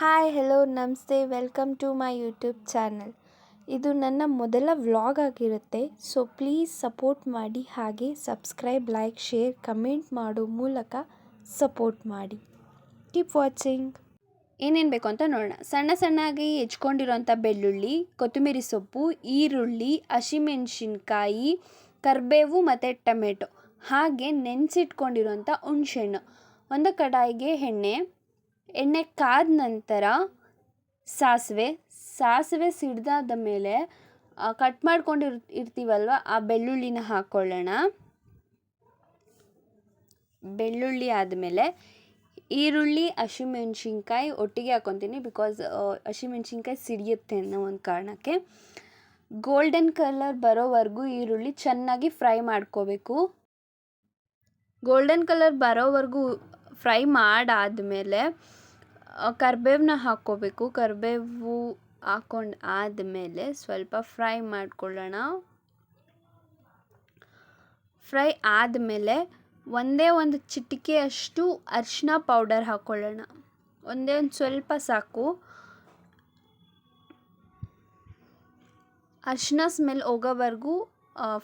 Hi hello ನಮಸ್ತೆ welcome to my YouTube channel ಇದು ನನ್ನ ಮೊದಲ ವ್ಲಾಗ್ ಆಗಿರುತ್ತೆ. ಸೊ ಪ್ಲೀಸ್ ಸಪೋರ್ಟ್ ಮಾಡಿ. ಹಾಗೆ ಸಬ್ಸ್ಕ್ರೈಬ್ ಲೈಕ್ ಶೇರ್ ಕಮೆಂಟ್ ಮಾಡೋ ಮೂಲಕ ಸಪೋರ್ಟ್ ಮಾಡಿ. ಕೀಪ್ ವಾಚಿಂಗ್ ಏನೇನು ಬೇಕು ಅಂತ ನೋಡೋಣ. ಸಣ್ಣ ಸಣ್ಣಾಗಿ ಹೆಚ್ಕೊಂಡಿರೋಂಥ ಬೆಳ್ಳುಳ್ಳಿ, ಕೊತ್ತಂಬರಿ ಸೊಪ್ಪು, ಈರುಳ್ಳಿ, ಹಸಿಮೆಣಸಿನ್ಕಾಯಿ, ಕರಿಬೇವು ಮತ್ತು ಟೊಮೆಟೊ. ಹಾಗೆ ನೆನೆಸಿಟ್ಕೊಂಡಿರೋಂಥ ಹುಣಸೆಹಣ್ಣು. ಒಂದು ಕಡಾಯಿಗೆ ಎಣ್ಣೆ ಎಣ್ಣೆ ಕಾದ ನಂತರ ಸಾಸಿವೆ ಸಾಸಿವೆ ಸಿಡ್ದಾದ ಮೇಲೆ ಕಟ್ ಮಾಡ್ಕೊಂಡಿರ್ ಇರ್ತೀವಲ್ವ, ಆ ಬೆಳ್ಳುಳ್ಳಿನ ಹಾಕ್ಕೊಳ್ಳೋಣ ಬೆಳ್ಳುಳ್ಳಿ ಆದಮೇಲೆ ಈರುಳ್ಳಿ, ಹಸಿಮೆಣ್ಸಿನ್ಕಾಯಿ ಒಟ್ಟಿಗೆ ಹಾಕ್ಕೊತೀನಿ ಬಿಕಾಸ್ ಹಸಿಮೆಣ್ಸಿನ್ಕಾಯಿ ಸಿಡಿಯುತ್ತೆ ಅನ್ನೋ ಒಂದು ಕಾರಣಕ್ಕೆ. ಗೋಲ್ಡನ್ ಕಲರ್ ಬರೋವರೆಗೂ ಈರುಳ್ಳಿ ಚೆನ್ನಾಗಿ ಫ್ರೈ ಮಾಡ್ಕೋಬೇಕು. ಗೋಲ್ಡನ್ ಕಲರ್ ಬರೋವರೆಗೂ ಫ್ರೈ ಮಾಡಾದಮೇಲೆ ಕರಿಬೇವನ್ನ ಹಾಕ್ಕೋಬೇಕು. ಕರಿಬೇವು ಹಾಕ್ಕೊಂಡು ಆದಮೇಲೆ ಸ್ವಲ್ಪ ಫ್ರೈ ಮಾಡ್ಕೊಳ್ಳೋಣ. ಫ್ರೈ ಆದಮೇಲೆ ಒಂದೇ ಒಂದು ಚಿಟಿಕೆಯಷ್ಟು ಅರಿಶಿನ ಪೌಡರ್ ಹಾಕ್ಕೊಳ್ಳೋಣ. ಒಂದೇ ಒಂದು ಸ್ವಲ್ಪ ಸಾಕು. ಅರಿಶಿನ ಸ್ಮೆಲ್ ಹೋಗೋವರೆಗೂ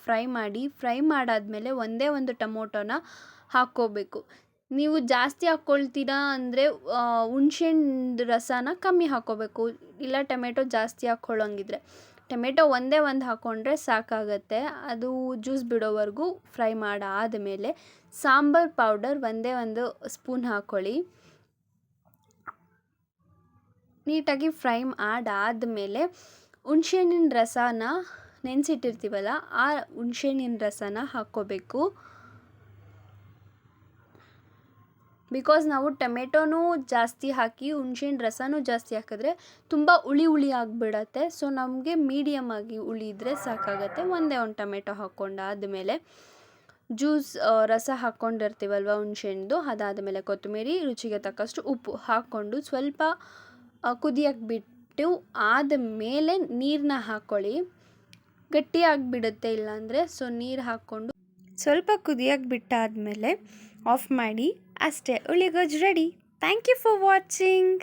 ಫ್ರೈ ಮಾಡಿ. ಫ್ರೈ ಮಾಡಾದಮೇಲೆ ಒಂದೇ ಒಂದು ಟೊಮೊಟೊನ ಹಾಕ್ಕೋಬೇಕು. ನೀವು ಜಾಸ್ತಿ ಹಾಕ್ಕೊಳ್ತೀರಾ ಅಂದರೆ ಹುಣ್ಸೆಹಣ್ಣು ರಸನ ಕಮ್ಮಿ ಹಾಕ್ಕೋಬೇಕು. ಇಲ್ಲ, ಟೊಮೆಟೊ ಜಾಸ್ತಿ ಹಾಕ್ಕೊಳ್ಳೋಂಗಿದ್ರೆ. ಟೊಮೆಟೊ ಒಂದೇ ಒಂದು ಹಾಕ್ಕೊಂಡ್ರೆ ಸಾಕಾಗತ್ತೆ. ಅದು ಜ್ಯೂಸ್ ಬಿಡೋವರೆಗೂ ಫ್ರೈ ಮಾಡಾದಮೇಲೆ ಸಾಂಬಾರು ಪೌಡರ್ ಒಂದೇ ಒಂದು ಸ್ಪೂನ್ ಹಾಕ್ಕೊಳ್ಳಿ. ನೀಟಾಗಿ ಫ್ರೈ ಮಾಡಾದಮೇಲೆ ಹುಣ್ಸೆಹಣ್ಣಿನ ರಸನ ನೆನೆಸಿಟ್ಟಿರ್ತೀವಲ್ಲ, ಆ ಹುಣ್ಸೆಹಣ್ಣಿನ ರಸನ ಹಾಕ್ಕೋಬೇಕು. ಬಿಕಾಸ್ ನಾವು ಟೊಮೆಟೊನೂ ಜಾಸ್ತಿ ಹಾಕಿ ಹುಣ್ಸಿನ ರಸನೂ ಜಾಸ್ತಿ ಹಾಕಿದ್ರೆ ತುಂಬ ಹುಳಿ ಹುಳಿ ಆಗಿಬಿಡತ್ತೆ. ಸೊ ನಮಗೆ ಮೀಡಿಯಮ್ ಆಗಿ ಹುಳಿ ಇದ್ದರೆ ಸಾಕಾಗತ್ತೆ. ಒಂದೇ ಒಂದು ಟೊಮೆಟೊ ಹಾಕ್ಕೊಂಡಾದಮೇಲೆ ಜ್ಯೂಸ್ ರಸ ಹಾಕ್ಕೊಂಡಿರ್ತೀವಲ್ವ ಹುಣ್ಸೆಹಣ್ಣು, ಅದಾದಮೇಲೆ ಕೊತ್ತಂಬರಿ, ರುಚಿಗೆ ತಕ್ಕಷ್ಟು ಉಪ್ಪು ಹಾಕ್ಕೊಂಡು ಸ್ವಲ್ಪ ಕುದಿಯಕ್ಕೆ ಬಿಟ್ಟು ಆದಮೇಲೆ ನೀರನ್ನ ಹಾಕ್ಕೊಳ್ಳಿ ಗಟ್ಟಿಯಾಗಿಬಿಡುತ್ತೆ ಇಲ್ಲಾಂದರೆ ಸೊ ನೀರು ಹಾಕ್ಕೊಂಡು ಸ್ವಲ್ಪ ಕುದಿಯಕ್ಕೆ ಬಿಟ್ಟಾದಮೇಲೆ ಆಫ್ ಮಾಡಿ ಅಷ್ಟೇ. ಉಳಿಗೋಜ್ ready thank you for watching